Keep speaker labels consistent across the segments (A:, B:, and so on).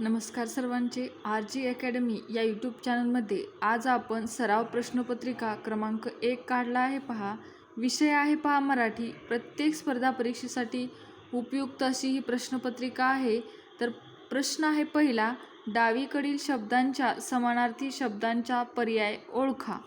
A: नमस्कार सर्वांचे. R G academy या यूट्यूब चॅनलमध्ये आज आपण सराव प्रश्नपत्रिका क्रमांक एक काढला आहे पहा. विषय आहे पहा मराठी. प्रत्येक स्पर्धा परीक्षेसाठी उपयुक्त अशी ही प्रश्नपत्रिका आहे. तर प्रश्न आहे पहिला डावीकडील शब्दांच्या समानार्थी शब्दांचा पर्याय ओळखा.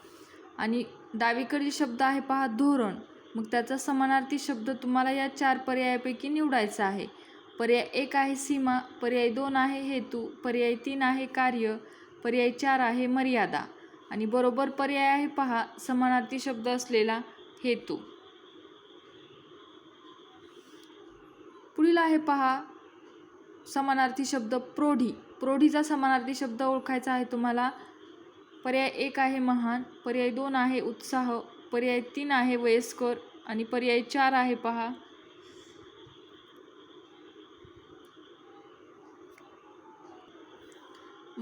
A: आणि डावीकडील शब्द आहे पहा धोरण. मग त्याचा समानार्थी शब्द तुम्हाला या चार पर्यायापैकी निवडायचा आहे. पर्याय एक आहे सीमा पर्याय दोन आहे हेतू पर्याय तीन आहे कार्य पर्याय चार आहे मर्यादा. आणि बरोबर पर्याय आहे पहा समानार्थी शब्द असलेला हेतू. पुढील आहे पहा समानार्थी शब्द प्रोढी. प्रोढीचा समानार्थी शब्द ओळखायचा आहे तुम्हाला. पर्याय एक आहे महान पर्याय दोन आहे उत्साह पर्याय तीन आहे वयस्कर आणि पर्याय चार आहे पहा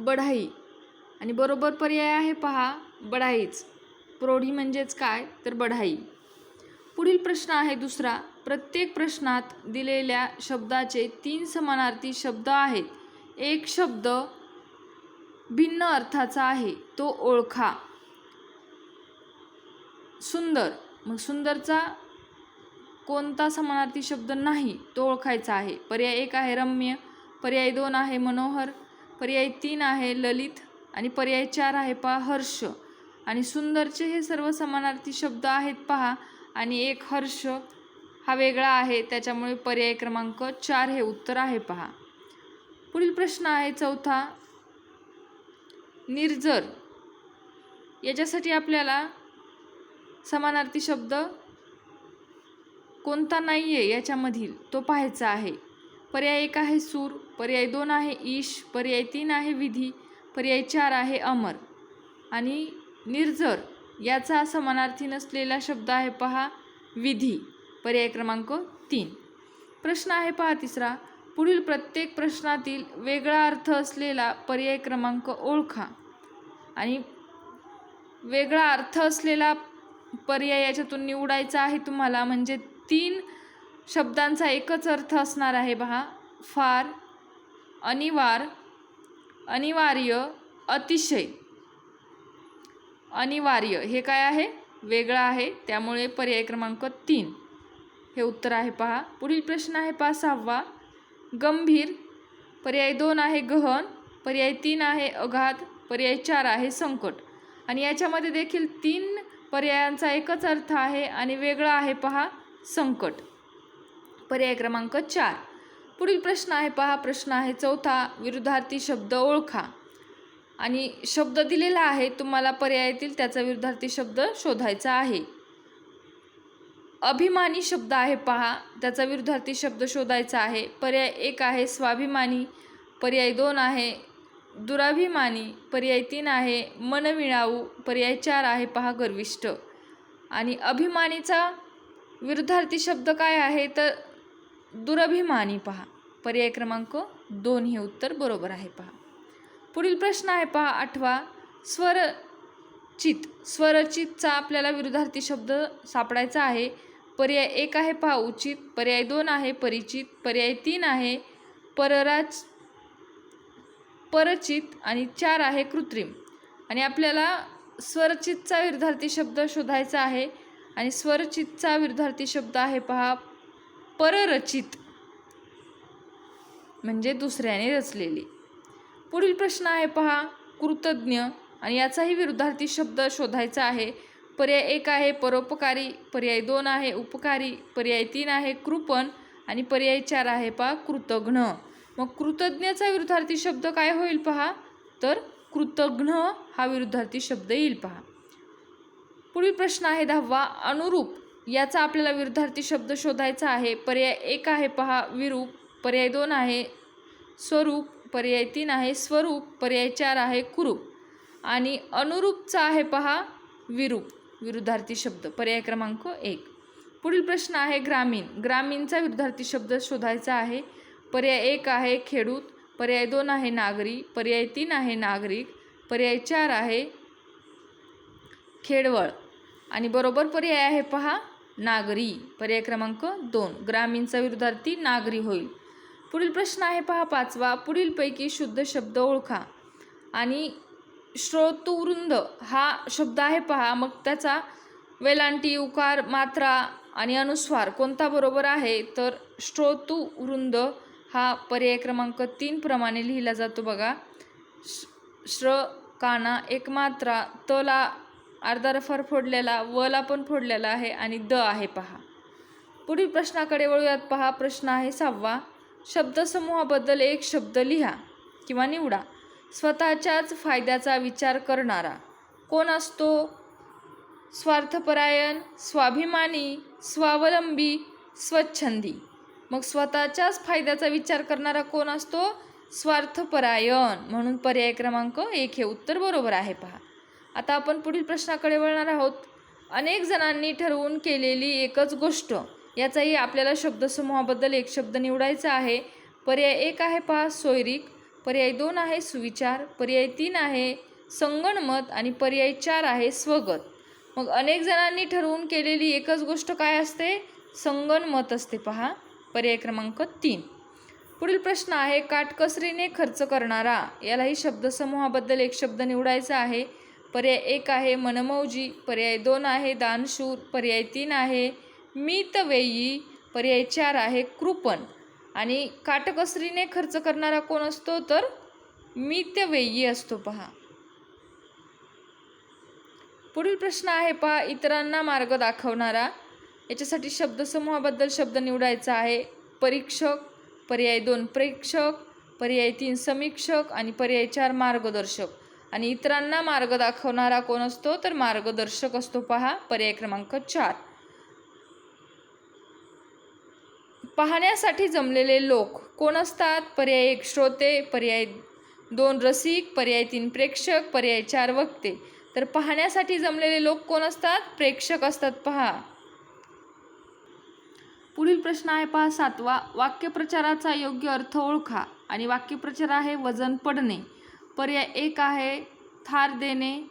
A: बढाई. आणि बरोबर पर्याय आहे पहा बढाईच. प्रौढी म्हणजेच काय? तर बढाई. पुढील प्रश्न आहे दुसरा. प्रत्येक प्रश्नात दिलेल्या शब्दाचे तीन समानार्थी शब्द आहेत. एक शब्द भिन्न अर्थाचा आहे. तो ओळखा. सुंदर. मग सुंदरचा कोणता समानार्थी शब्द नाही? तो ओळखायचा आहे. पर्याय एक आहे रम्य. पर्याय दोन आहे मनोहर. पर्याय तीन आहे ललित आणि पर्याय चार आहे पहा हर्ष. आणि सुंदरचे हे सर्व समानार्थी शब्द आहेत पहा. आणि एक हर्ष हा वेगळा आहे त्याच्यामुळे पर्याय क्रमांक चार हे उत्तर आहे पहा. पुढील प्रश्न आहे चौथा. निर्जर. याच्यासाठी आपल्याला समानार्थी शब्द कोणता नाही आहे याच्यामधील तो पाहायचा आहे. पर्याय एक आहे सूर पर्याय दोन आहे ईश पर्याय तीन आहे विधी पर्याय चार आहे अमर. आणि निर्जर याचा समानार्थी नसलेला शब्द आहे पहा विधी. पर्याय क्रमांक तीन. प्रश्न आहे पहा तिसरा. पुढील प्रत्येक प्रश्नातील वेगळा अर्थ असलेला पर्याय क्रमांक ओळखा. आणि वेगळा अर्थ असलेला पर्याय याच्यातून निवडायचा आहे तुम्हाला म्हणजे तीन शब्दांचा एकच अर्थ असणार आहे पहा फार अनिवार अनिवार्य अतिशय. अनिवार्य हे काय आहे? वेगळं आहे. त्यामुळे पर्याय क्रमांक तीन. हे उत्तर आहे पहा. पुढील प्रश्न आहे पहा सहावा. गंभीर पर्याय दोन आहे गहन पर्याय तीन आहे अघात पर्याय चार आहे संकट. आणि याच्यामध्ये देखील तीन पर्यायांचा एकच अर्थ आहे आणि वेगळा आहे पहा संकट. पर्याय क्रमांक चार. पुढील प्रश्न आहे पहा प्रश्न आहे चौथा विरुद्धार्थी शब्द ओळखा. आणि शब्द दिलेला आहे तुम्हाला पर्यायातील त्याचा विरुद्धार्थी शब्द शोधायचा आहे. अभिमानी शब्द आहे पहा त्याचा विरुद्धार्थी शब्द शोधायचा आहे. पर्याय एक आहे स्वाभिमानी पर्याय दोन आहे दुराभिमानी पर्याय तीन आहे मनमिळाऊ पर्याय चार आहे पहा गर्विष्ठ. आणि अभिमानीचा विरुद्धार्थी शब्द काय आहे तर दुरभिमानी पहा. पर्याय क्रमांक दोन हे उत्तर बरोबर आहे पहा. पुढील प्रश्न आहे पहा आठवा. स्वरचित स्वरचितचा आपल्याला विरुद्धार्थी शब्द सापडायचा आहे. पर्याय एक आहे पहा उचित. पर्याय दोन आहे परिचित. पर्याय तीन आहे परराज परचित आणि चार आहे कृत्रिम. आणि आपल्याला स्वरचितचा विरुद्धार्थी शब्द शोधायचा आहे. आणि स्वरचितचा विरुद्धार्थी शब्द आहे पहा पररचित. म्हणजे दुसऱ्याने रचलेली. पुढील प्रश्न आहे पहा कृतज्ञ. आणि याचाही विरुद्धार्थी शब्द शोधायचा आहे. पर्याय एक आहे परोपकारी. पर्याय दोन आहे उपकारी. पर्याय तीन आहे कृपण. आणि पर्याय चार आहे पहा कृतघ्न. मग कृतज्ञचा विरुद्धार्थी शब्द काय होईल पहा? तर कृतघ्न हा विरुद्धार्थी शब्द येईल पहा. पुढील प्रश्न आहे दहावा अनुरूप. याचा आपल्याला विरुद्धार्थी शब्द शोधायचा आहे. पर्याय एक आहे पहा. विरूप पर्याय दोन आहे. स्वरूप पर्याय तीन आहे. स्वरूप पर्याय चार आहे. कुरूप. आणि अनुरूपचा आहे पहा. विरूप विरुद्धार्थी शब्द. पर्याय क्रमांक एक. पुढील प्रश्न आहे ग्रामीण. ग्रामीणचा विरुद्धार्थी शब्द शोधायचा आहे. पर्याय एक आहे खेडूत. पर्याय दोन आहे नागरी. पर्याय तीन आहे नागरिक. पर्याय चार आहे खेडवळ. आणि बरोबर पर्याय आहे पहा. नागरी पर्याय क्रमांक दोन. ग्रामीणचा विरुद्धार्थी नागरी होईल. पुढील प्रश्न आहे पहा पाचवा. पुढीलपैकी शुद्ध शब्द ओळखा. आणि श्रोतुवृंद हा शब्द आहे पहा. मग त्याचा वेलांटी उकार मात्रा आणि अनुस्वार कोणता बरोबर आहे? तर श्रोतुवृंद हा पर्याय क्रमांक तीन प्रमाणे लिहिला जातो बघा. श- श्र काना एक मात्रा तला अर्धा रफार फोडलेला वला पण फोडलेला आहे आणि द आहे पहा. पुढील प्रश्नाकडे वळूयात पहा. प्रश्न आहे सहावा. शब्दसमूहाबद्दल एक शब्द लिहा किंवा निवडा. स्वतःच्याच फायद्याचा विचार करणारा. कोण असतो? स्वार्थपरायण स्वाभिमानी स्वावलंबी स्वच्छंदी. मग स्वतःच्याच फायद्याचा विचार करणारा कोण असतो? स्वार्थपरायण. म्हणून पर्याय क्रमांक एक हे उत्तर बरोबर आहे पहा. आता आपण पुढील प्रश्नाकडे वळणार आहोत. अनेक जणांनी ठरवून केलेली एकच गोष्ट याचाही आपल्याला शब्दसमूहाबद्दल एक शब्द निवडायचा आहे. पर्याय एक आहे पहा सोयरीक. पर्याय दोन आहे सुविचार. पर्याय तीन आहे संगणमत. आणि पर्याय चार आहे स्वगत. मग अनेक जणांनी ठरवून केलेली एकच गोष्ट काय असते? संगणमत असते पहा. पर्याय क्रमांक तीन. पुढील प्रश्न आहे काटकसरीने खर्च करणारा. यालाही शब्दसमूहाबद्दल एक शब्द निवडायचा आहे. पर्याय एक आहे मनमौजी. पर्याय दोन आहे दानशूर. पर्याय तीन आहे मितवेयी. पर्याय चार आहे कृपण. आणि काटकसरीने खर्च करणारा कोण असतो तर मितवेयी असतो पहा. पुढील प्रश्न आहे पहा इतरांना मार्ग दाखवणारा. याच्यासाठी शब्दसमूहाबद्दल शब्द निवडायचा आहे. परीक्षक पर्याय दोन प्रेक्षक पर्याय तीन समीक्षक आणि पर्याय चार मार्गदर्शक. आणि इतरांना मार्ग दाखवणारा कोण असतो तर मार्गदर्शक असतो पहा पर्याय क्रमांक चार. पाहण्यासाठी जमलेले लोक कोण असतात? पर्याय एक श्रोते पर्याय दोन रसिक पर्याय तीन प्रेक्षक पर्याय चार वक्ते. तर पाहण्यासाठी जमलेले लोक कोण असतात? प्रेक्षक असतात पहा. पुढील प्रश्न आहे पहा सातवा. वाक्यप्रचाराचा योग्य अर्थ ओळखा आणि वाक्यप्रचार आहे वजन पडणे. पर्याय एक आहे थार देणे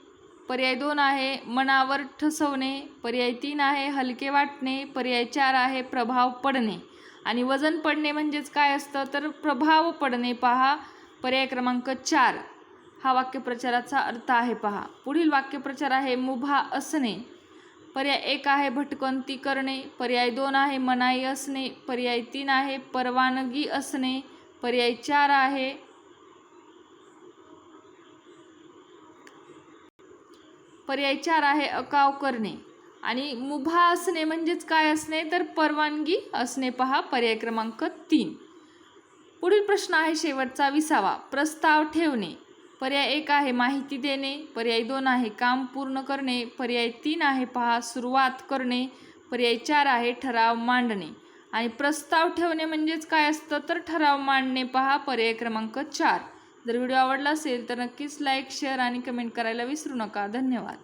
A: पर्याय दोन आहे मनावर ठसवणे पर्याय तीन आहे हलके वाटणे पर्याय चार आहे प्रभाव पडणे. आणि वजन पडणे म्हणजेच काय असतं? तर प्रभाव पडणे पहा. पर्याय क्रमांक चार. हा वाक्यप्रचाराचा अर्थ आहे पहा. पुढील वाक्यप्रचार आहे मुभा असणे. पर्याय एक आहे भटकंती करणे. पर्याय दोन आहे मनाई असणे. पर्याय तीन आहे परवानगी असणे. पर्याय चार आहे पर्याय चार आहे अकाव करणे. आणि मुभा असणे म्हणजेच काय असणे? तर परवानगी असणे पहा पर्याय क्रमांक तीन. पुढील प्रश्न आहे शेवटचा विसावा. प्रस्ताव ठेवणे. पर्याय एक आहे माहिती देणे. पर्याय दोन आहे काम पूर्ण करणे. पर्याय तीन आहे पहा सुरुवात करणे. पर्याय चार आहे ठराव मांडणे. आणि प्रस्ताव ठेवणे म्हणजेच काय असतं? तर ठराव मांडणे पहा पर्याय क्रमांक चार. जर व्हिडिओ आवडला असेल तर नक्कीच लाईक शेअर आणि कमेंट करायला विसरू नका. धन्यवाद.